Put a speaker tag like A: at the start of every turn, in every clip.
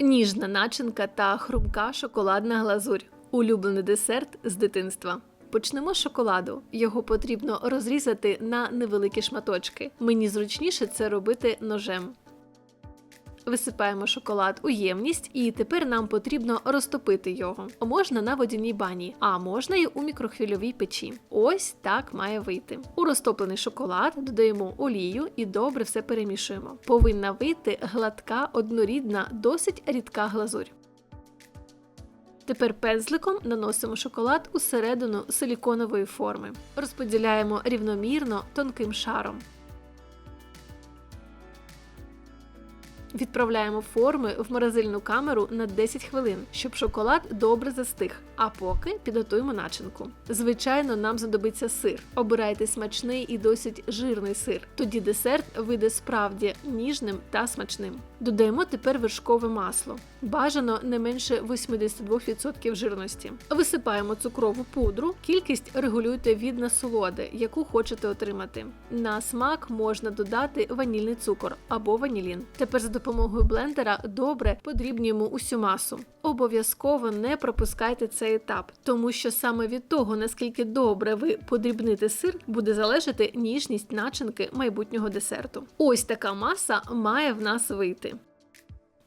A: Ніжна начинка та хрумка шоколадна глазурь. Улюблений десерт з дитинства. Почнемо з шоколаду. Його потрібно розрізати на невеликі шматочки. Мені зручніше це робити ножем. Висипаємо шоколад у ємність, і тепер нам потрібно розтопити його. Можна на водяній бані, а можна й у мікрохвильовій печі. Ось так має вийти. У розтоплений шоколад додаємо олію і добре все перемішуємо. Повинна вийти гладка, однорідна, досить рідка глазурь. Тепер пензликом наносимо шоколад усередину силіконової форми. Розподіляємо рівномірно тонким шаром. Відправляємо форми в морозильну камеру на 10 хвилин, щоб шоколад добре застиг. А поки підготуємо начинку. Звичайно, нам знадобиться сир. Обирайте смачний і досить жирний сир. Тоді десерт вийде справді ніжним та смачним. Додаємо тепер вершкове масло. Бажано не менше 82% жирності. Висипаємо цукрову пудру. Кількість регулюйте від насолоди, яку хочете отримати. На смак можна додати ванільний цукор або ванілін. Тепер допомогою блендера добре подрібнюємо усю масу. Обов'язково не пропускайте цей етап, тому що саме від того, наскільки добре ви подрібните сир, буде залежати ніжність начинки майбутнього десерту. Ось така маса має в нас вийти.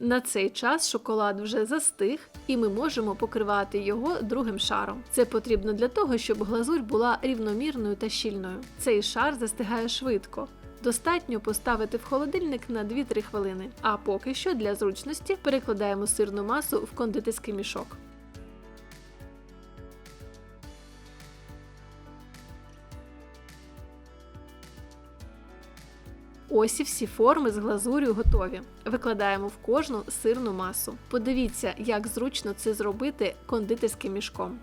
A: На цей час шоколад вже застиг, і ми можемо покривати його другим шаром. Це потрібно для того, щоб глазурь була рівномірною та щільною. Цей шар застигає швидко. Достатньо поставити в холодильник на 2-3 хвилини. А поки що для зручності перекладаємо сирну масу в кондитерський мішок. Ось і всі форми з глазур'ю готові. Викладаємо в кожну сирну масу. Подивіться, як зручно це зробити кондитерським мішком.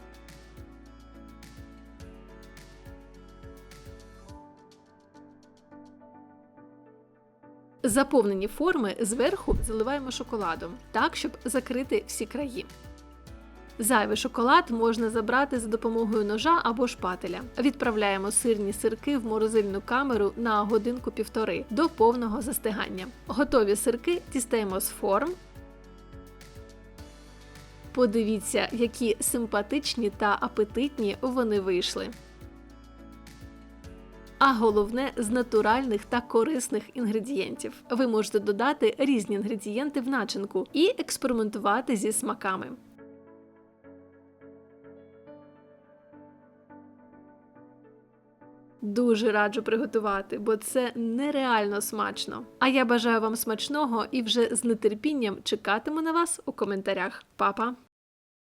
A: Заповнені форми зверху заливаємо шоколадом, так, щоб закрити всі краї. Зайвий шоколад можна забрати за допомогою ножа або шпателя. Відправляємо сирні сирки в морозильну камеру на годинку-півтори до повного застигання. Готові сирки дістаємо з форм. Подивіться, які симпатичні та апетитні вони вийшли. А головне з натуральних та корисних інгредієнтів. Ви можете додати різні інгредієнти в начинку і експериментувати зі смаками. Дуже раджу приготувати, бо це нереально смачно. А я бажаю вам смачного і вже з нетерпінням чекатиму на вас у коментарях. Па-па!